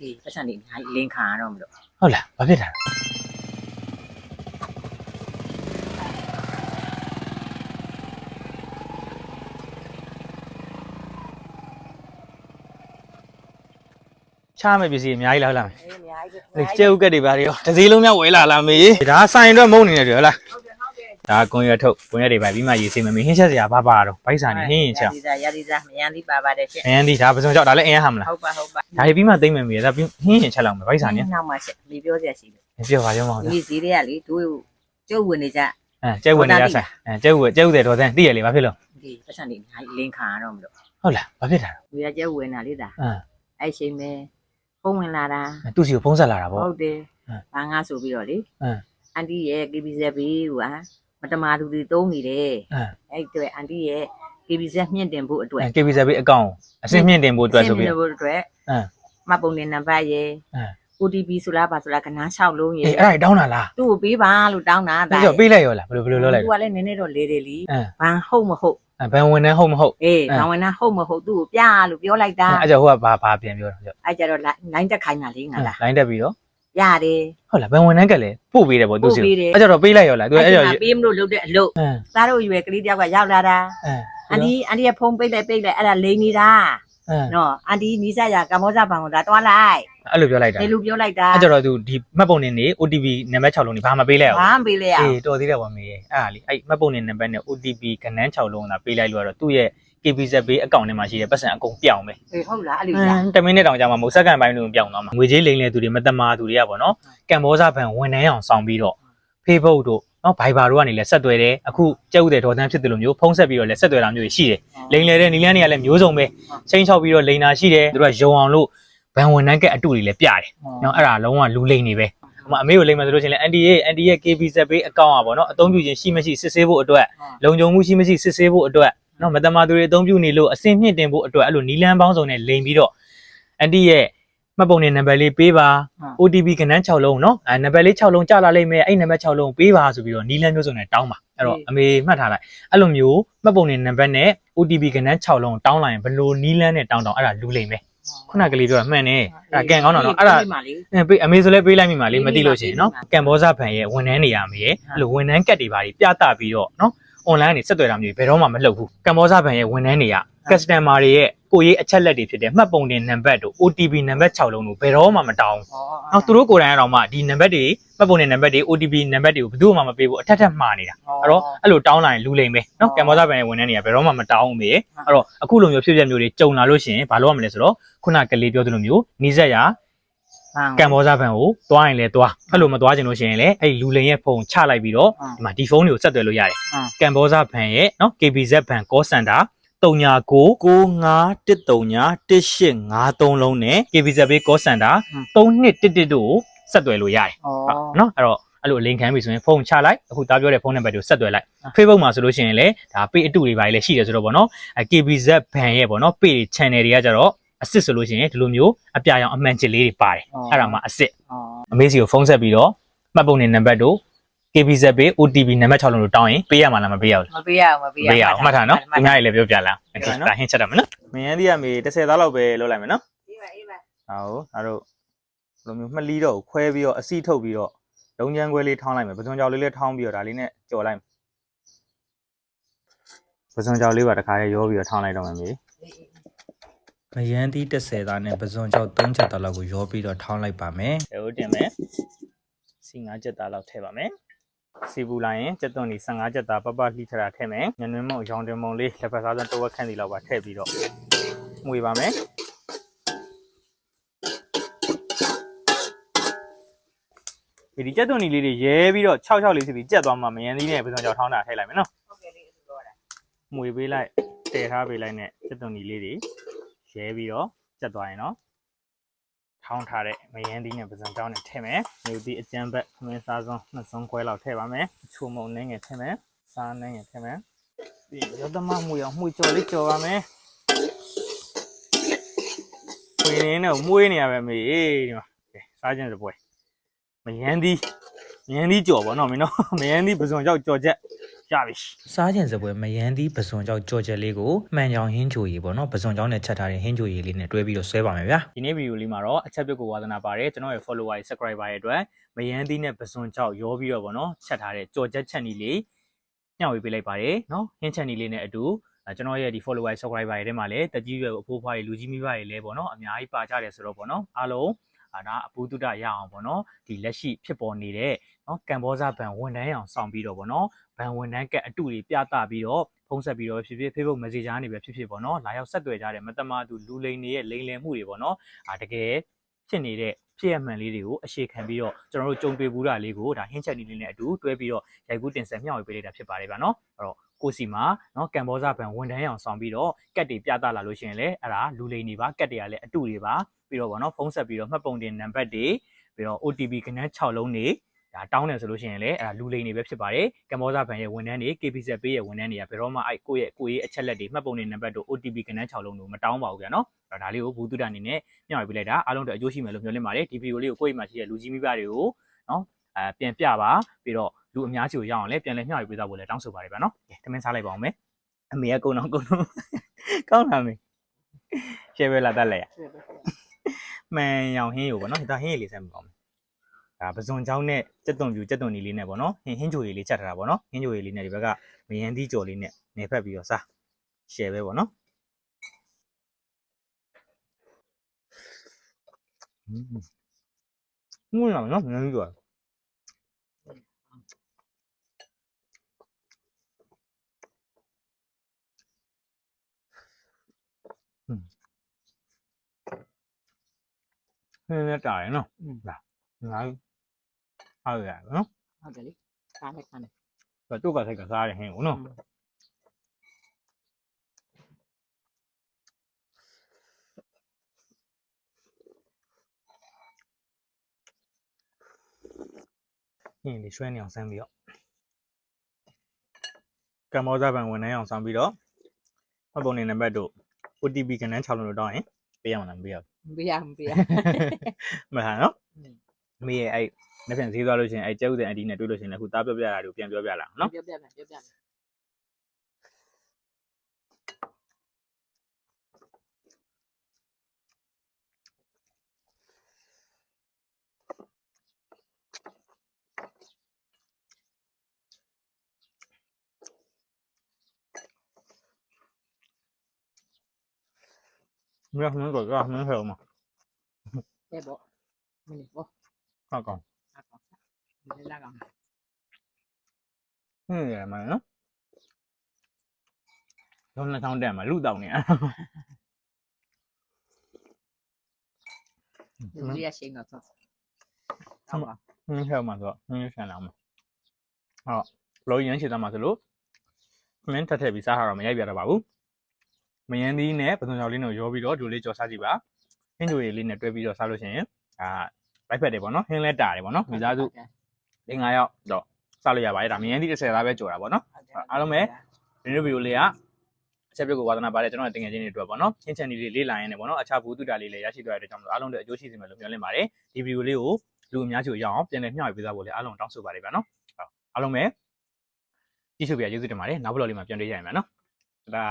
ဒီပတ်စံနေအများကြီးလင်းခံရတော့မလို့ဟုတ်လားဘာဖြစ်တာလဲချားမဲ့ပစ္စည်းအများကြီးလာဟုတ်လားမေအေးအများကြီးဒီကျဲဥကက်တွေဘာတွေရောတစ်စည်းလုံးများဝဲလာလားမေဒါဆိုင်အတွက်မုန်းနေတယ်ဟုတ်လားဟုတ်တယ်ဟုတ်တယ် ဒါကွန်ရက်ထုတ်ကွန်ရက်တွေပါပြီးမှရေးစေးမမေဟင်းချက်စရာဘာပါတော့ဗိုက်စာနေဟင်းရင်ချက်ဒီစားရဒီစားမယန်ဒီပါပါတယ်ရှင်အရင်ဒီဒါပစုံကြောက်ဒါလည်းအရင်ဟာမလားဟုတ်ပါဟုတ်ပါဒါတွေပြီးမှသိမ့်မယ်မေဒါပြီးဟင်းရင်ချက်လောက်မယ်ဗိုက်စာနေနောက်မှရှင်ဒီပြောစရာရှိတယ်ပြောပါကြောင်းပါဦးဒီစီတွေကလေတို့ကျုပ်ဝင်နေကြအဲကျဲဝနေရဆိုင်အဲကျဲဝကျဲဥတဲ့တော်တဲ့တည့်ရလေဘာဖြစ်လို့ဒီပတ်စံနေအများကြီးလင်းခံရတော့မလို့ဟုတ်လားဘာဖြစ်တာလဲဒီကကျုပ်ဝင်တာလေဒါအင်းအဲ့ချိန်ပဲဖုန်းဝင်လာတာသူ့စီကိုဖုံးဆက်လာတာဗောဟုတ်တယ်အင်းဘာငါဆိုပြီးတော့လေအင်းအန်တီရဲ့ KBZ ဘေးကွာ မတမာသူတွေတုံးနေတယ်အင်းအဲ့အတွေ့အန်တီရဲ့ KBZ မြင့်တင်ဖို့အတွက်အဲ KBZ ဘေးအကောင့်အစင်းမြင့်တင်ဖို့အတွက်ဆိုပြီးမြင့်တင်ဖို့အတွက်အင်းမှတ်ပုံတင်နံပါတ်ရဲ့အင်း OTP ဆိုလားပါဆိုလားကနား6လုံးရဲ့အေးအဲ့ဒါတောင်းတာလားသူ့ကိုပေးပါလို့တောင်းတာပြီးတော့ပေးလိုက်ရောလားဘယ်လိုဘယ်လိုလုပ်လိုက်သူကလည်းနည်းနည်းတော့လေတယ်လीအင်းဘာဟုတ်မဟုတ်အဲဘန်ဝင်နေဟုတ်မဟုတ်အေးအင်းဘာဝင်နာဟုတ်မဟုတ်သူ့ကိုပြလို့ပြောလိုက်တာအဲ့ကြောင့်ဟိုကဘာဘာပြန်ပြောတာကြောင့်အဲ့ကြတော့လိုင်းတက်ခိုင်းတာလေငါလားလိုင်းတက်ပြီးတော့ ရတယ်ဟုတ်လားဘန်ဝင်နေကလည်းပို့ပေးတယ်ဗောသူ့စီပို့ပေးတယ်အဲ့ကြောင့်တော့ပေးလိုက်ရောလားသူအဲ့အဲ့ဒီကြောင့်မှာပေးမလို့လုပ်တဲ့အလုပ်အင်းသားတို့ရွယ်ကလေးတယောက်ကရောက်လာတာအင်းအန်ဒီအန်ဒီရဲ့ဖုန်းပိတ်လိုက်ပိတ်လိုက်အဲ့ဒါလိန်နေတာအင်းနော်အန်ဒီနီးစပ်ရကမ္ဘောဇဘန်ကိုဒါတွားလိုက်အဲ့လိုပြောလိုက်တာဒီလူပြောလိုက်တာအဲ့ကြောင့်တော့သူဒီမှတ်ပုံနေနေ OTP နံပါတ်6လုံးနေဘာမှပေးလိုက်အောင်ဘာမှပေးလိုက်ရအောင်အေးတော်သေးတယ်ဗောမေအဲ့ဒါလေအဲ့မှတ်ပုံနေနံပါတ်နဲ့ OTP ကနန်း6လုံးသာပေးလိုက်လို့ကတော့သူ့ရဲ့ KBZ ဘေးအကောင့်ထဲမှာရှိတဲ့ပတ်စံအကုန်ပြောင်းပဲအေးဟုတ်လားအဲ့လိုအလားင်းတမင်းနဲ့တောင်ကြမှာမဟုတ်စက္ကန့်ပိုင်းလုံးပြောင်းသွားမှာငွေကြေးလိမ်လည်သူတွေမတမာသူတွေကပေါ့နော်ကမ်ဘောဇဘန်ဝန်ထမ်းအောင်ဆောင်ပြီးတော့ Facebook တို့နော် Viber တို့ကနေလည်းဆက်သွယ်တယ်အခုကျုပ်တဲ့ဒေါ်တန်းဖြစ်တယ်လို့မျိုးဖုံးဆက်ပြီးတော့လည်းဆက်သွယ်တာမျိုးတွေရှိတယ်လိမ်လည်တဲ့နီလန်းတွေကလည်းမျိုးစုံပဲချင်းချောက်ပြီးတော့လိန်တာရှိတယ်သူတို့ကယုံအောင်လို့ဘန်ဝန်ထမ်းကအတူတွေလည်းပြတယ်နော်အဲ့ဒါလုံးဝလူလိမ်နေပဲဟိုမှာအမေကိုလိမ်မယ်ဆိုလို့ရှိရင်လည်း ND ရဲ့ ND ရဲ့ KBZ ဘေးအကောင့်อ่ะပေါ့နော်အသုံးပြုခြင်းရှိမရှိစစ်ဆေးဖို့အတွက်လုံခြုံမှုရှိမရှိစစ်ဆေးဖို့အတွက် နော်မတမာသူတွေအသုံးပြုနေလို့အဆင့်မြင့်တင်ဖို့အတွက်အဲ့လိုနီလန်းပေါင်းစုံနဲ့လိမ်ပြီးတော့အန်တီရဲ့မှတ်ပုံနဲ့နံပါတ်လေးပေးပါ OTP ကဏ္ဍ6လုံးနော်အဲနံပါတ်လေး6လုံးကြာလာလိမ့်မယ်အဲ့နံပါတ်6လုံးပေးပါဆိုပြီးတော့နီလန်းမျိုးစုံနဲ့တောင်းပါအဲ့တော့အမေမှတ်ထားလိုက်အဲ့လိုမျိုးမှတ်ပုံနဲ့နံပါတ်နဲ့ OTP ကဏ္ဍ6လုံးတောင်းလိုက်ရင်ဘလို့နီလန်းနဲ့တောင်းတောင်းအဲ့ဒါလူလိမ့်မယ်ခုနကလေးပြောတာမှန်တယ်အဲ့ဒါကံကောင်းတာနော်အဲ့ဒါပေးအမေဆိုလဲပေးလိုက်မိမှာလေမသိလို့ရှိရင်နော်ကံဘောဇဖန်ရဲ့ဝန်ထမ်းနေရာမေရဲ့အဲ့လိုဝန်ထမ်းကတ်တွေပါပြီးပြသပြီးတော့နော် online နေဆက်သွယ်တာမျိုးဘယ်တော့မှမလုပ်ဘူးကမ်ဘောဇဘန်ရဲ့ဝန်ထမ်းတွေက customer တွေရဲ့ကိုရေးအချက်လက်တွေဖြစ်တဲ့မှတ်ပုံတင်နံပါတ်တို့ OTP နံပါတ်6လုံးတို့ဘယ်တော့မှမတောင်းဘူးနောက်သူတို့ကိုယ်တိုင်ကတော့မှဒီနံပါတ်တွေမှတ်ပုံတင်နံပါတ်တွေ OTP နံပါတ်တွေကိုဘယ်သူမှမပေးဘူးအထက်ထက်မှားနေတာအဲ့တော့အဲ့လိုတောင်းလာရင်လူလိမ့်မယ်နော်ကမ်ဘောဇဘန်ရဲ့ဝန်ထမ်းတွေကဘယ်တော့မှမတောင်းဘူးမေအဲ့တော့အခုလိုမျိုးဖြစ်ပျက်မျိုးတွေကြုံလာလို့ရှိရင်ဘာလုပ်ရမလဲဆိုတော့ခုနကလေးပြောသလိုမျိုးနီးစက်ရ ကံဘောဇဘန်ကိုတွားရင်လည်းတွားအဲ့လိုမတွားချင်လို့ရှိရင်လည်းအဲ့ဒီလူလိန်ရဲ့ဖုန်းချလိုက်ပြီးတော့ဒီမှာဒီဖုန်းတွေကိုဆက်သွယ်လို့ရတယ်ကံဘောဇဘန်ရဲ့နော် KBZ ဘန် call center 3999131853လုံးနဲ့ KBZ ဘေး call center 3211တို့ကိုဆက်သွယ်လို့ရတယ်ဟုတ်နော်အဲ့တော့အဲ့လိုအလင်းခံပြီဆိုရင်ဖုန်းချလိုက်အခုသားပြောတဲ့ဖုန်းနံပါတ်ကိုဆက်သွယ်လိုက် Facebook မှာဆိုလို့ရှိရင်လည်းဒါ page အတူတွေပါလေရှိတယ်ဆိုတော့ဗောနော်အဲ KBZ ဘန်ရဲ့ဗောနော် page channel တွေကကြတော့ အစ်စ်ဆိုလို့ရှိရင်ဒီလိုမျိုးအပြာရောင်အမှန်ချစ်လေးတွေပါတယ်အဲ့ဒါမှအစ်စ်အမေစီကိုဖုန်းဆက်ပြီးတော့မှတ်ပုံနဲ့နံပါတ်တို့ KBZ ပေး OTP နံပါတ်6လုံးတို့တောင်းရင်ပေးရမှာလားမပေးရဘူးမပေးရဘူးမပေးရလားပေးရအောင်မှတ်ထားနော်ဒီများကြီးလည်းပြောပြလာဒါဟင်းချက်တယ်မနော်မင်းရန်ဒီကမေ30သားလောက်ပဲလောက်လိုက်မယ်နော်အေးပါအေးပါဟောဒါတို့ဘယ်လိုမျိုးမှလီတော့ခွဲပြီးတော့အစီထုတ်ပြီးတော့လုံးချမ်းခွဲလေးထောင်းလိုက်မယ်ပစွန်ကြောင်လေးလေးထောင်းပြီးတော့ဒါလေးနဲ့ကြော်လိုက်ပစွန်ကြောင်လေးပါတခါရဲရောပြီးတော့ထောင်းလိုက်တော့မယ်မေ မယန်းသီး30သားနဲ့ပဇွန်ကြောက်3ချက်သားလောက်ကိုရောပြီးတော့ထောင်းလိုက်ပါမယ်အဲဟုတ်တင်မယ်စီ9ချက်သားလောက်ထည့်ပါမယ်စီပူလိုက်ရင်ကျက်သွန်ဒီ15ချက်သားပပလှိထတာထည့်မယ်ညနေမုံရောင်တင်မုံလေးလက်ဖက်စားစံတဝက်ခန့်စီလောက်ပါထည့်ပြီးတော့မှုေပါမယ်ဒီကျက်သွန်ဒီလေးတွေရဲပြီးတော့6 6လေးစီပြီးကြက်သွားမှမယန်းသီးနဲ့ပစုံကြောင်ထောင်းတာထည့်လိုက်မယ်နော်ဟုတ်ကဲ့လေးပြောတာမှုေပေးလိုက်တည်ထားပေးလိုက်နဲ့ကျက်သွန်ဒီလေးတွေ ရဲပြီးတော့ကြက်သွားရင်နော်ထောင်းထားတဲ့မယန်းသီးနဲ့ပစံတောင်းနဲ့ထည့်မယ်။မြို့သီးအကျန်းဘက်ခမင်းစားစုံနှစ်စုံခွဲလောက်ထည့်ပါမယ်။အချိုမုံနှင်းငယ်ထည့်မယ်။စားနှင်းငယ်ထည့်မယ်။ပြီးရသမမှုရအောင်မှုကြော်လေးကြော်ပါမယ်။ခွေနေနဲ့မွေးနေရပဲမေးဒီမှာကဲစားခြင်းစပွဲမယန်းသီးမယန်းသီးကြော်ပါတော့မင်းနော်မယန်းသီးပစံကြောက်ကြော်ချက် ရပြီစားကျင်စပွဲမယန်းသီးပစွန်ကြောင့်ကြော်ချက်လေးကိုမှန်ကြောင်ဟင်းချိုရည်ပေါ့နော်ပစွန်ကြောင့်နဲ့ချက်ထားတဲ့ဟင်းချိုရည်လေးနဲ့တွဲပြီးတော့ဆွဲပါမယ်ဗျာဒီနေ့ဗီဒီယိုလေးမှာတော့အချက်ပြုတ်ကိုဝါသနာပါတယ်ကျွန်တော်ရဲ့ follower ရဲ့ subscriber ရဲ့အတွက်မယန်းသီးနဲ့ပစွန်ချောက်ရောပြီးတော့ဗောနော်ချက်ထားတဲ့ကြော်ချက်ချက်နီလေးညှောက်ဝေးပေးလိုက်ပါတယ်နော်ဟင်းချက်နီလေးနဲ့အတူအဲကျွန်တော်ရဲ့ဒီ follower subscriber ရဲ့ထဲမှာလည်းတကြီးရွယ်အဖိုးဖွားရဲ့လူကြီးမိဘရဲ့လည်းဗောနော်အများကြီးပါကြတယ်ဆိုတော့ဗောနော်အားလုံးအာဒါအပူတုဒရအောင်ဗောနော်ဒီလက်ရှိဖြစ်ပေါ်နေတဲ့နော်ကမ်ဘောဇဘန်ဝန်တန်းအောင်ဆောင်ပြီးတော့ဗောနော် ဘန်ဝန်တန်းကက်အတူတွေပြသပြီးတော့ဖုံးဆက်ပြီးတော့ဖြစ်ဖြစ် Facebook Messenger ကနေပဲဖြစ်ဖြစ်ဗောနော်လာရောက်ဆက်သွယ်ကြတဲ့မတမာသူလူလိန်တွေရဲ့လိန်လည်မှုတွေဗောနော်အာတကယ်ဖြစ်နေတဲ့ဖြစ်ရမှန်လေးတွေကိုအရှိခံပြီးတော့ကျွန်တော်တို့ကြုံတွေ့ဘူးတာလေးကိုဒါဟင်းချက်နီလေးနဲ့အတူတွဲပြီးတော့ရိုက်ကူးတင်ဆက်မျှဝေပေးလိုက်တာဖြစ်ပါတယ်ဗျာနော်အဲ့တော့ကိုစီမှာနော်ကမ်ဘောဇဘန်ဝန်တန်းအောင်ဆောင်ပြီးတော့ကက်တွေပြသလာလို့ရှိရင်လည်းအဲ့ဒါလူလိန်တွေပါကက်တွေကလည်းအတူတွေပါပြီးတော့ဗောနော်ဖုန်းဆက်ပြီးတော့မှတ်ပုံတင်နံပါတ်တွေပြီးတော့ OTP ခဏ6လုံးတွေ ဒါတောင်းတယ်ဆိုလို့ရှိရင်လည်းအဲ့ဒါလူလိန်တွေပဲဖြစ်ပါတယ်ကမ်ဘောဇဘန်ရဲ့ဝန်ထမ်းတွေ KPZ ပေးရဲ့ဝန်ထမ်းတွေကဘယ်တော့မှအဲ့ကိုယ့်ရဲ့ကိုယ့်ရဲ့အချက်လက်တွေမှတ်ပုံတင်နံပါတ်တို့ OTP ခဏ6လုံးတို့မတောင်းပါဘူးဗျာနော်အဲ့တော့ဒါလေးကိုဘူးတုဒအနေနဲ့ညှောက်ပြလိုက်တာအားလုံးတော့အကျိုးရှိမယ်လို့မျှော်လင့်ပါတယ်ဒီဗီဒီယိုလေးကိုကိုယ့်အိမ်မှာရှိတဲ့လူကြီးမိဘတွေကိုနော်အဲပြန်ပြပါပြီးတော့လူအများကြီးကိုရအောင်လည်းပြန်လဲညှောက်ပြပေးသားဖို့လည်းတောင်းဆိုပါတယ်ဗျာနော်ကဲသမင်းစားလိုက်ပါအောင်မယ်အမေကကုန်းတော့ကုန်းတော့ကောင်းလာမေရှယ်ပဲလာတတ်လဲမှန်ရောင်ဟင်းကိုပေါ့နော်ဒါဟင်းရည်လေးဆက်မကောင်းဘူး ဒါပဇွန်ချောင်းနဲ့ကြက်သွန်ပြူကြက်သွန်နီလေးနဲ့ပေါ့နော်ဟင်းဟင်းချိုရည်လေးချက်ထားတာပေါ့နော်ဟင်းချိုရည်လေးနဲ့ဒီဘက်ကမယန်းသီးကြော်လေးနဲ့နေဖက်ပြီးတော့စား share ပဲပေါ့နော်ငုံလာနော်ငန်းကြီးတော့ဟင်းနဲ့တာရယ်နော်ဟုတ်လားငါ ဟုတ်ရနော်ဟုတ်တယ်လေစားလိုက်ခါနဲ့ဆိုတော့သူ့ကစိတ်ကစားတယ်ဟင်းကိုနော်ဟင်းလေးရွှဲနေအောင်ဆမ်းပြီးတော့ကမ္ဘောဇာဘန်ဝန်ထမ်းအောင်ဆောင်ပြီးတော့မှတ်ပုံနေနံပါတ်တို့ OTP ကဏ္ဍ6လုံးလို့တောင်းရင်ပေးရမလားမပေးရဘူးပေးရမပေးရမထားနော် မေးရဲ့အဲ့နှစ်ပြန်ဈေးသွားလို့ရှိရင်အဲ့ကျဲဥတဲ့အန်တီနဲ့တွေ့လို့ရှိရင်လည်းအခုတားပြောပြတာတို့ပြန်ပြောပြလာအောင်နော်ပြောပြမယ်ပြောပြမယ်မင်းကမင်းကတော့မင်းဟဲ့မှာတဲ့ပေါ့မင်းပေါ့ ဟုတ်ကောင်အကောင်ဒီလာကောင်ဟင်းရမှာနော်တော့နှာခေါင်းတက်မှာလူတောင်းနေဒီရရှိန်တော့ဆောက်ပါမင်းဟဲ့မှာဆိုတော့မင်းဆန်လာမှာဟုတ်လောရမ်းချေသားမှာဆိုလို့မင်းထက်ထည့်ပြီးစားရတော့မရိုက်ပြတော့ပါဘူးမယန်းသီးနဲ့ပစုံချောက်လေးနဲ့ရောပြီးတော့ဒီလေးကြော်စားကြည့်ပါဟင်းကြိုရည်လေးနဲ့တွဲပြီးတော့စားလို့ရှိရင်အာ လိုက်ဖက်တယ်ပေါ့နော်ဟင်းလဲတာတယ်ပေါ့နော်မိသားစု၄၅ယောက်တော့စလို့ရပါတယ်ဒါမင်းရန်ဒီ30သားပဲကြော်တာပေါ့နော်ဒီလိုဗီဒီယိုလေးကအချက်ပြုတ်ကိုဝါသနာပါတယ်ကျွန်တော်တင်ငယ်ချင်းတွေအတွက်ပေါ့နော်ချင်းချန်ဒီလေးလေးလာရင်းနဲ့ပေါ့နော်အခြားဘူးတုတာလေးလည်းရရှိသွားတဲ့ကြောင့်အားလုံးတို့အကျိုးရှိစေမယ်လို့မျှော်လင့်ပါတယ်ဒီဗီဒီယိုလေးကိုလူအများကြီးကိုရအောင်ပြန်လည်မျှဝေပေးသားဖို့လည်းအားလုံးတောင်းဆိုပါတယ်ဗျာနော်အားလုံးပဲကြည့်ရှုပြကျေးဇူးတင်ပါတယ်နောက်ဘလော့လေးမှာပြန်တွေ့ရရင်ဗျာနော်ဒါ